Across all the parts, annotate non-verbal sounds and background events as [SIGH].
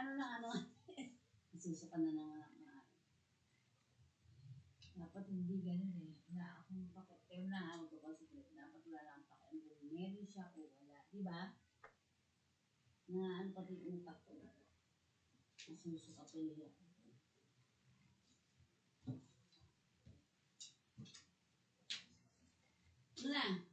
ano na ano. [LAUGHS] Susuka na naman ang mga. Dapat hindi ganun eh. Na akong pake. Kaya na nga magpapasiklet. Dapat wala lang pake. Kung meron siya o wala. Di ba? Na ano pati utak ko. Susuka pa yun. Wala.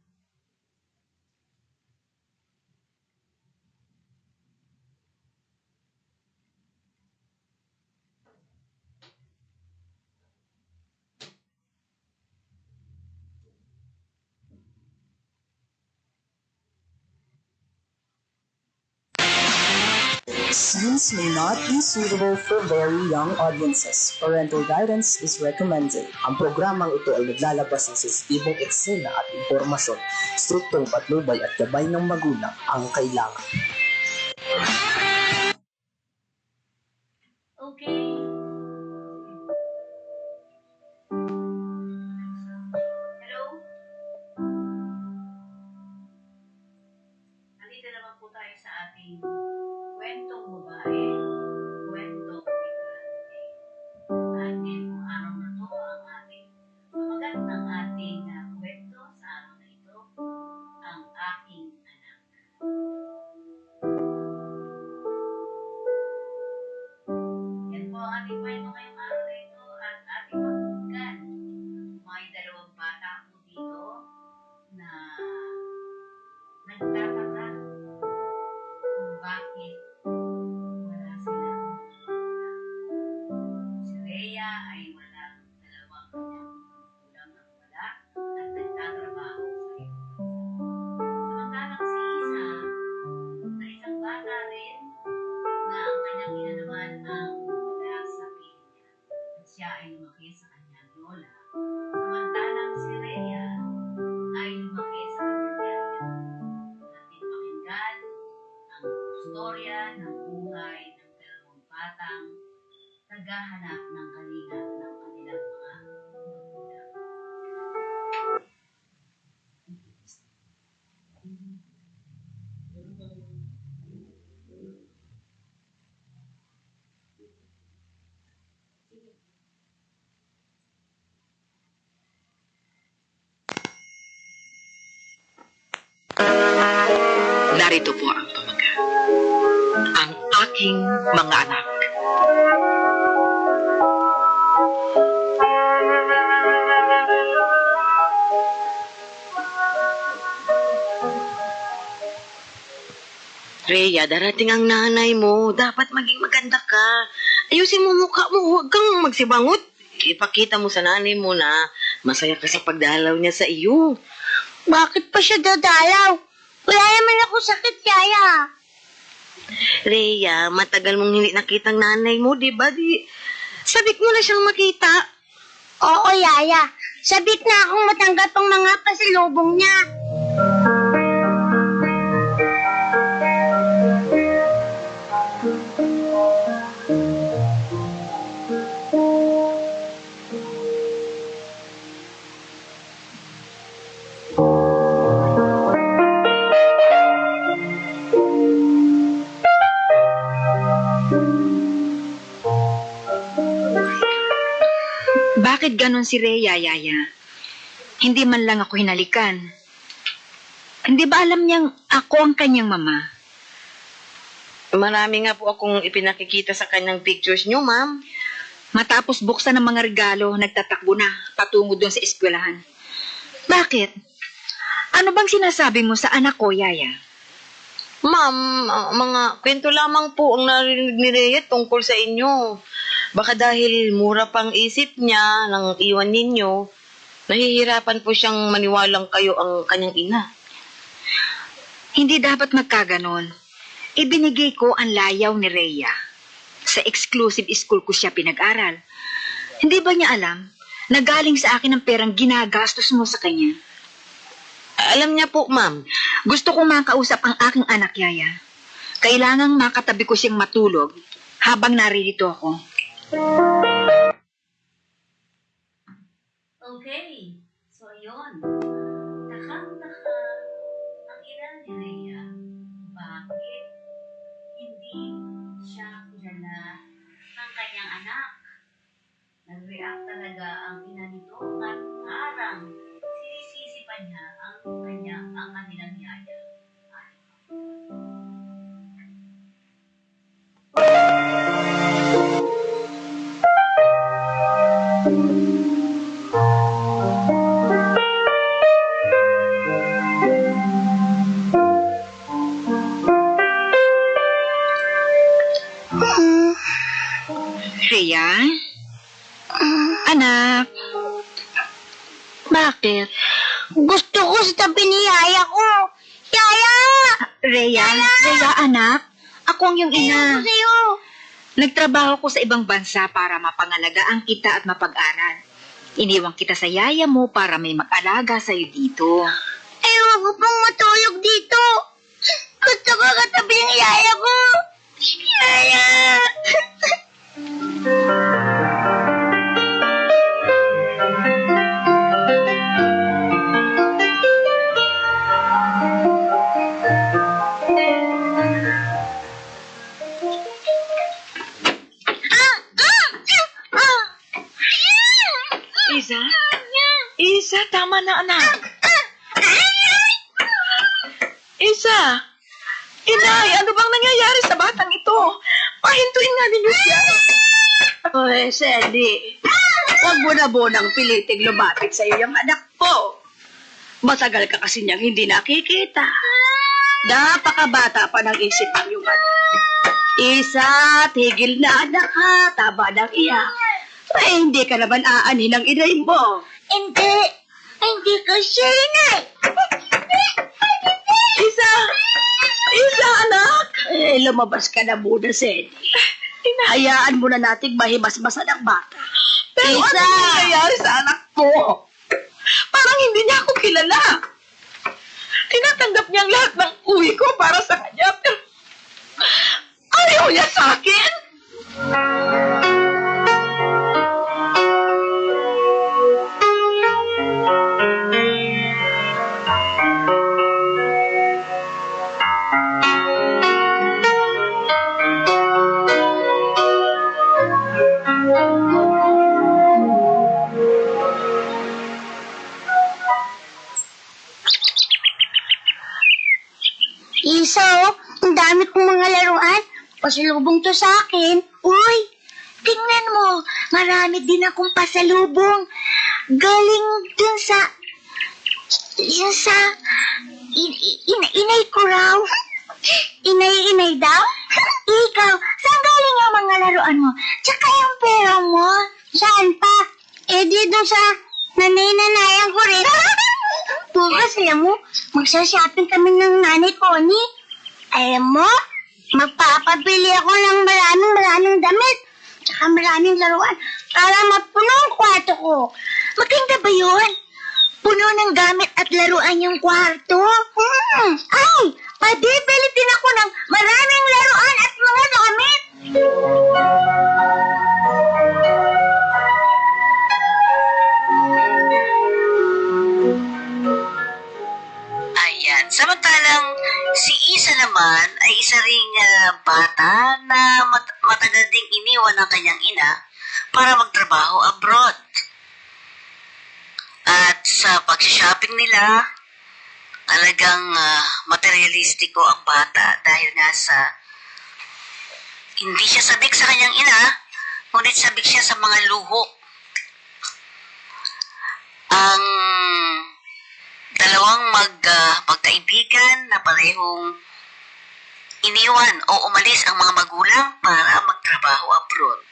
Scenes may not be suitable for very young audiences. Parental guidance is recommended. Ang programang ito ay naglalabas ng sensitibong eksena at impormasyon. Striktong patnubay at gabay ng magulang ang kailangan. Narito po ang pamagat. Ang aking mga anak. Rhea, darating ang nanay mo. Dapat maging maganda ka. Ayusin mo mukha mo. Huwag kang magsibangot. Ipakita mo sa nanay mo na masaya ka sa pagdalaw niya sa iyo. Bakit pa siya dadalaw? Wala naman ako sakit, Yaya. Rhea, matagal mong hindi nakita ang nanay mo, di ba? Di, sabik mo na siyang makita. Oo, Yaya. Sabik na akong matanggap ang mga pasalubong niya. Bakit ganon si Rhea, Yaya? Hindi man lang ako hinalikan. Hindi ba alam niyang ako ang kanyang mama? Marami nga po akong ipinakikita sa kanyang pictures niyo, ma'am. Matapos buksan ng mga regalo, nagtatakbo na patungo doon sa eskwelahan. Bakit? Ano bang sinasabi mo sa anak ko, Yaya? Ma'am, mga kwento lamang po ang narinig ni Rhea tungkol sa inyo. Baka dahil mura pang isip niya nang iwan ninyo, nahihirapan po siyang maniwalang kayo ang kanyang ina. Hindi dapat magkaganon. Ibinigay ko ang layaw ni Rhea. Sa exclusive school ko siya pinag-aral. Hindi ba niya alam na galing sa akin ang perang ginagastos mo sa kanya? Alam niya po, ma'am, Gusto kong makausap ang aking anak, Yaya. Kailangang makatabi ko siyang matulog habang naririto ako. Okay. So, ayun. Takang-taka ang ina ni Rhea. Bakit hindi siya anak. Nag-react talaga ang ina nito at parang sinisisi pa niya ang kanyang ang kanilang yaya. Bakit? Gusto ko sa tabi ni Yaya ko. Yaya! Rhea, Rhea anak, ako ang iyong ina. Ayoko sa'yo. Nagtrabaho ko sa ibang bansa para mapangalagaan kita at mapag-aral. Iniwan kita sa yaya mo para may mag-alaga sa'yo dito. Ayoko pang matulog dito. Gusto ko katabi ng Yaya ko. Yaya! [LAUGHS] Isa? Isa, tama na anak. Isa! Inay, ano bang nangyayari sa batang ito? Pahintuin nga ninyo siya. Oy, Sandy, huwag mo na munang piliting lumapit sa'yo yung anak ko. Matagal ka kasi niyang hindi nakikita. Napakabata pa ng isipan yung anak. Isa, tigil na anak ha, taba ng iyak. Ay, hindi ka naman aanin ng inay mo. Hindi. Hindi ko siya inay. Isa! Isa, anak! Eh, lumabas ka na muna, Sandy. Hayaan mo na nating mahimasmasan ang bata. Pero Isa! ano nangyayari sa anak ko? Parang hindi niya ako kilala. Tinatanggap niya ang lahat ng uwi ko para sa kanya. Pero ayaw niya sa akin. Pasalubong to sa akin. Uy, tingnan mo. Marami din akong pasalubong. Galing dun sa... Yun sa... In, in, inay ko raw. Inay-inay daw? [LAUGHS] Ikaw, saan galing ang mga laruan mo? Tsaka yung pera mo? Saan pa? Eh, di dun sa nanay-nanayan ko rin. [LAUGHS] Bukas, alam mo, magsha-shopping kami ng nanay Connie. Alam mo, magpapabili ako ng maraming maraming damit. Tsaka maraming laruan para mapuno ang kwarto ko. Maganda ba yun? Puno ng gamit at laruan yung kwarto. Hmm. Ay, pabibili din ako ng maraming laruan at mga gamit. Samantalang si Isa naman ay isa ring ah, bata na mat- matagal ding iniwan ng kanyang ina para magtrabaho abroad. At sa pag-shopping nila, talagang ah, materialistiko ang bata dahil nga sa hindi siya sabik sa kanyang ina, ngunit sabik siya sa mga luho. Ang dalawang mag, ah, magkaibigan na parehong iniwan o umalis ang mga magulang para magtrabaho abroad.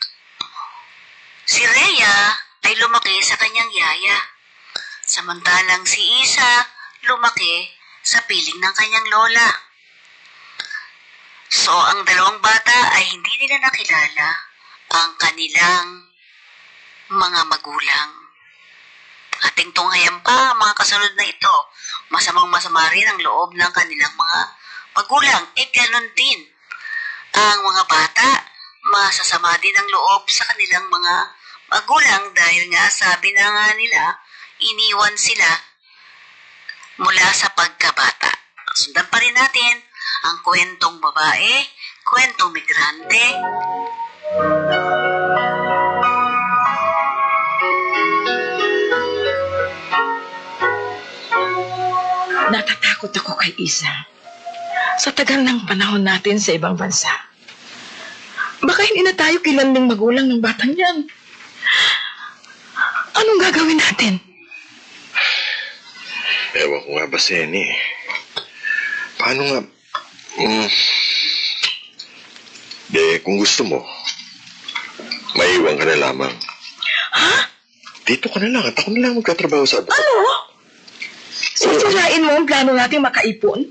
Si Rhea ay lumaki sa kanyang yaya, samantalang si Isa lumaki sa piling ng kanyang lola. So, ang dalawang bata ay hindi nila nakilala ang kanilang mga magulang. Ating tunghayan pa mga kasunod na ito. Masamang masama rin ang loob ng kanilang mga magulang. E ganon din. Ang mga bata, masasama din ang loob sa kanilang mga magulang dahil nga sabi na nga nila, iniwan sila mula sa pagkabata. Sundan pa rin natin ang kwentong babae, kwentong migrante, natatakot ako kay Isa. Sa tagal ng panahon natin sa ibang bansa. Baka hindi na tayo kilanding magulang ng batang yan. Anong gagawin natin? Ewan ko nga ba, Seni. Paano nga... Mm, de, kung gusto mo, maiwan ka na lamang. Ha? Dito ka na lang at ako na lang magkatrabaho sa abroad. Ano? Sisirain mo ang plano nating makaipon?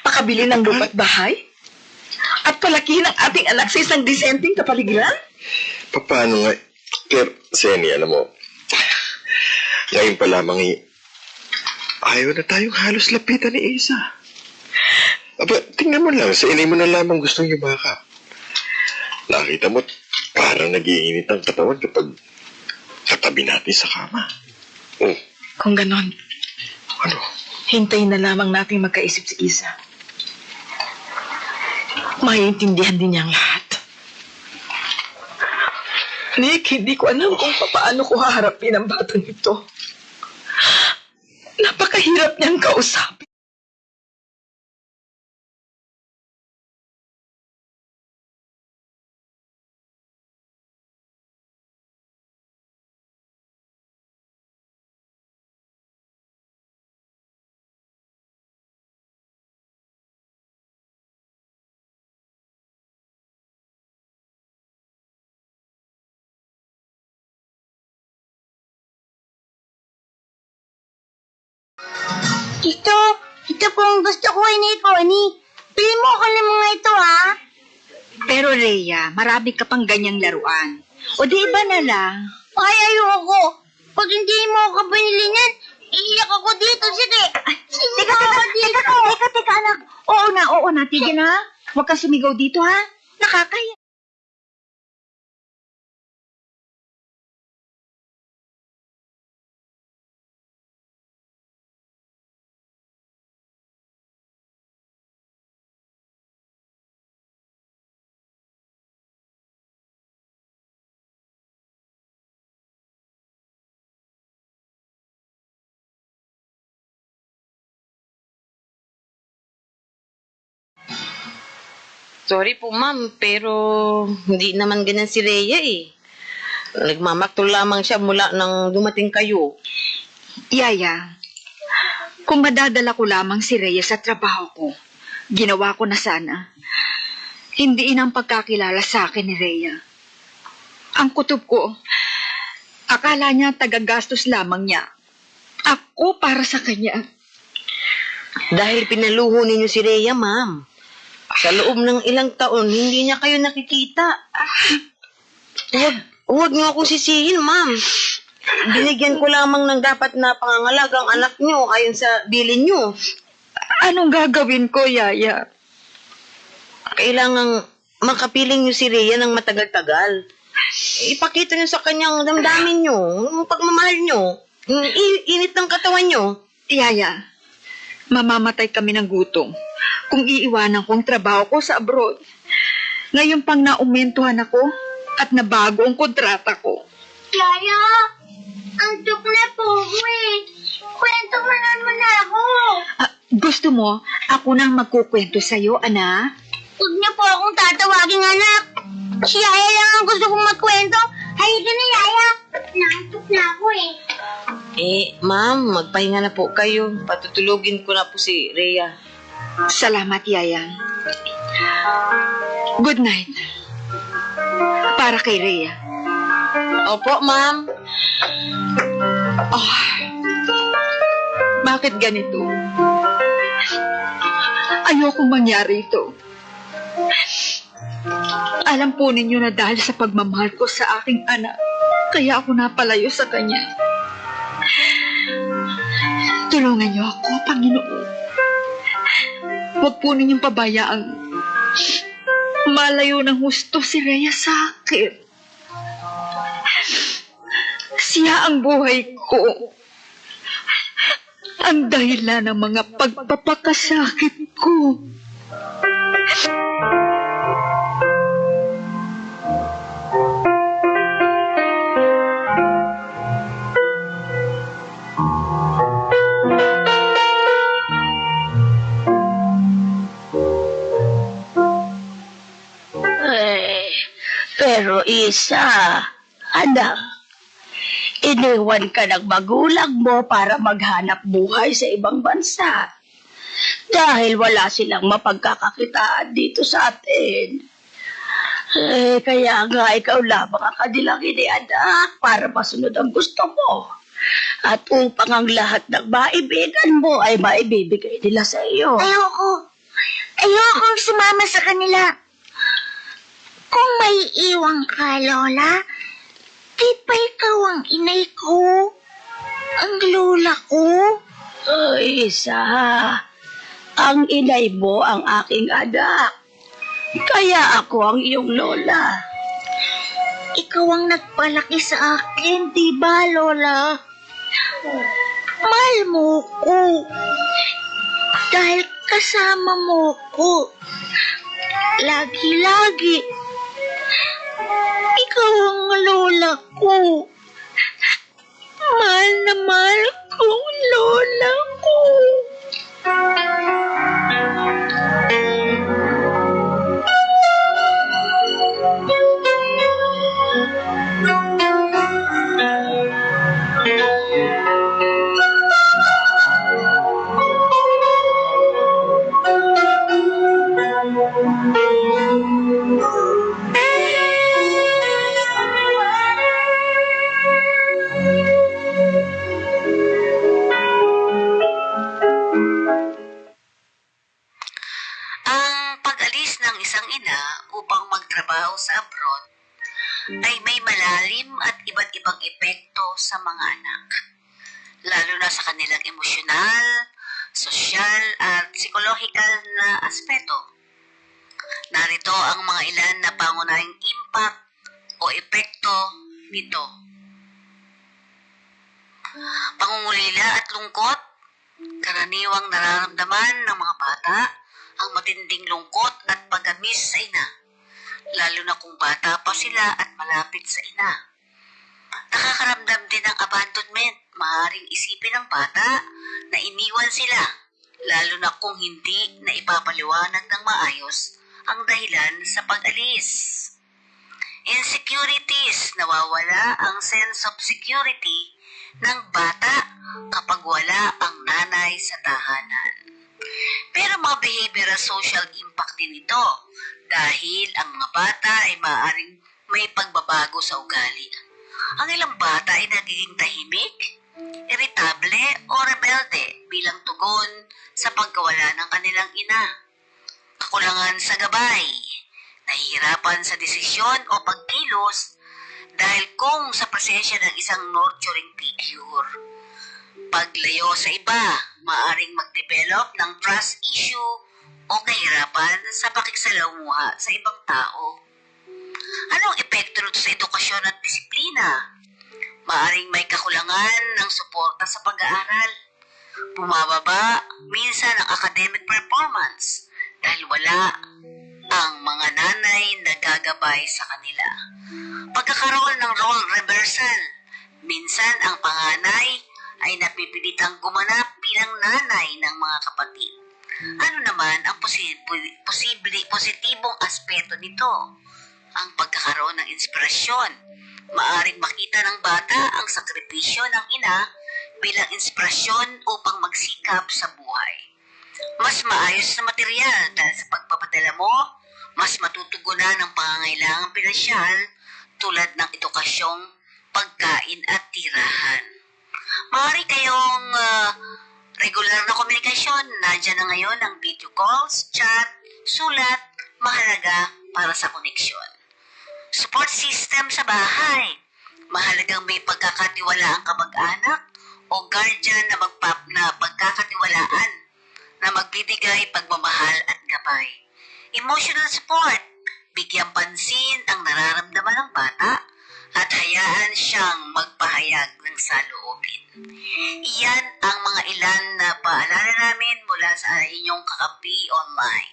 Pakabili ng lupa't bahay? At palakihin ang ating anak sa isang disenteng kapaligiran? Pa- Paano nga... Pero, Seni, alam mo, ngayon pa lamang i... Ayaw na tayong halos lapitan ni Isa. Aba, tingnan mo lang, sa inay mo na lamang gustong yumaka. Nakita mo, parang nagiinit ang katawan kapag katabi natin sa kama. Oh, Kung ganon, ano? hintayin na lamang nating magkaisip si Isa. Maiintindihan din niya ang lahat. Nick, hindi ko alam kung paano ko haharapin ang batang ito. Napakahirap niyang kausapin. Ito, ito po ang gusto ko ni Connie. Pili mo ako ng mga ito, ha? Pero Rhea, marami ka pang ganyang laruan. O di iba na lang. Ay, ayoko. Pag hindi mo ako binili niyan, iiyak ako dito. Sige. Sige Teka, teka, dito. teka, teka, teka, anak. Oo na, oo na. Tigil ha. Huwag kang sumigaw dito, ha? Nakakaya. Sorry po, ma'am, pero hindi naman ganyan si Rhea eh. Nagmamaktol lamang siya mula nang dumating kayo. Yaya, kung madadala ko lamang si Rhea sa trabaho ko, ginawa ko na sana. Hindi inang pagkakilala sa akin ni Rhea. Ang kutob ko, akala niya tagagastos lamang niya. Ako para sa kanya. Dahil pinaluho ninyo si Rhea, ma'am. Sa loob ng ilang taon, hindi niya kayo nakikita. Huwag, huwag niyo akong sisihin, ma'am. Binigyan ko lamang ng dapat na pangangalagang anak niyo ayon sa bilin niyo. Anong gagawin ko, Yaya? Kailangang makapiling niyo si Rhea ng matagal-tagal. Ipakita niyo sa kanyang damdamin niyo, yung pagmamahal niyo, init ng katawan niyo. Yaya, mamamatay kami ng gutom kung iiwanan ko ang trabaho ko sa abroad. Ngayon pang naumentuhan ako at nabago ang kontrata ko. Yaya, antok na po eh. Kwento mo naman ako. Ah, gusto mo, ako nang magkukwento sa'yo, anak? Huwag niyo po akong tatawaging anak. Si Yaya lang ang gusto kong magkwento. Halika na, Yaya. Naantok na ako eh. Eh, ma'am, magpahinga na po kayo. Patutulugin ko na po si Rhea. Salamat, Yaya. Good night. Para kay Rhea. Opo, ma'am. Oh, bakit ganito? Ayoko mangyari ito. Alam po ninyo na dahil sa pagmamahal ko sa aking anak, kaya ako napalayo sa kanya. Tulungan niyo ako, Panginoon. Huwag po ninyong pabayaang malayo ng husto si Rhea sa akin. Siya ang buhay ko. Ang dahilan ng mga pagpapakasakit ko. Isa, anak, iniwan ka ng magulang mo para maghanap buhay sa ibang bansa. Dahil wala silang mapagkakakitaan dito sa atin. Eh, kaya nga ikaw lamang ang kanilang inianak para masunod ang gusto mo. At upang ang lahat ng maibigan mo ay maibibigay nila sa iyo. Ayoko. Ayokong sumama sa kanila. Kung may iwang ka, Lola, di pa ikaw ang inay ko? Ang lola ko? Ay, isa. Ang inay mo ang aking anak. Kaya ako ang iyong lola. Ikaw ang nagpalaki sa akin, di ba, Lola? Mahal mo ko. Dahil kasama mo ko. Lagi-lagi. Ikaw ang lola ko. Mahal ng ina upang magtrabaho sa abroad ay may malalim at iba't ibang epekto sa mga anak. Lalo na sa kanilang emosyonal, sosyal at psikolohikal na aspeto. Narito ang mga ilan na pangunahing impact o epekto nito. Pangungulila at lungkot, karaniwang nararamdaman ng mga bata ang matinding lungkot at pagamis sa ina, lalo na kung bata pa sila at malapit sa ina. Nakakaramdam din ng abandonment, maaaring isipin ng bata na iniwan sila, lalo na kung hindi na ipapaliwanag ng maayos ang dahilan sa pag-alis. Insecurities, nawawala ang sense of security ng bata kapag wala ang nanay sa tahanan. Pero mga behavioral social impact din ito dahil ang mga bata ay maaaring may pagbabago sa ugali. Ang ilang bata ay nagiging tahimik, irritable o rebelde bilang tugon sa pagkawala ng kanilang ina. Kakulangan sa gabay, nahihirapan sa desisyon o pagkilos dahil kung sa presensya ng isang nurturing figure. Paglayo sa iba, maaring mag-develop ng trust issue o kahirapan sa pakikisalamuha sa ibang tao. Anong epekto nito sa edukasyon at disiplina? Maaring may kakulangan ng suporta sa pag-aaral. Bumababa minsan ang academic performance dahil wala ang mga nanay na gagabay sa kanila. Pagkakaroon ng role reversal, minsan ang panganay ay napipilitang gumanap bilang nanay ng mga kapatid. Ano naman ang posible, posible, positibong aspeto nito? Ang pagkakaroon ng inspirasyon. Maaring makita ng bata ang sakripisyo ng ina bilang inspirasyon upang magsikap sa buhay. Mas maayos na material dahil sa pagpapadala mo, mas matutugunan ang pangangailangang pinansyal tulad ng edukasyong pagkain at tirahan. Maaari kayong ah, regular na komunikasyon. Nandiyan na ngayon ang video calls, chat, sulat, mahalaga para sa koneksyon. Support system sa bahay. Mahalagang may pagkakatiwala ang kamag-anak o guardian na, magpap na pagkakatiwalaan na magbibigay pagmamahal at gabay. Emotional support. Bigyan pansin ang nararamdaman ng bata at hayaan siyang magpahayag ng saloobin. Iyan ang mga ilan na paalala namin mula sa inyong kakampi online.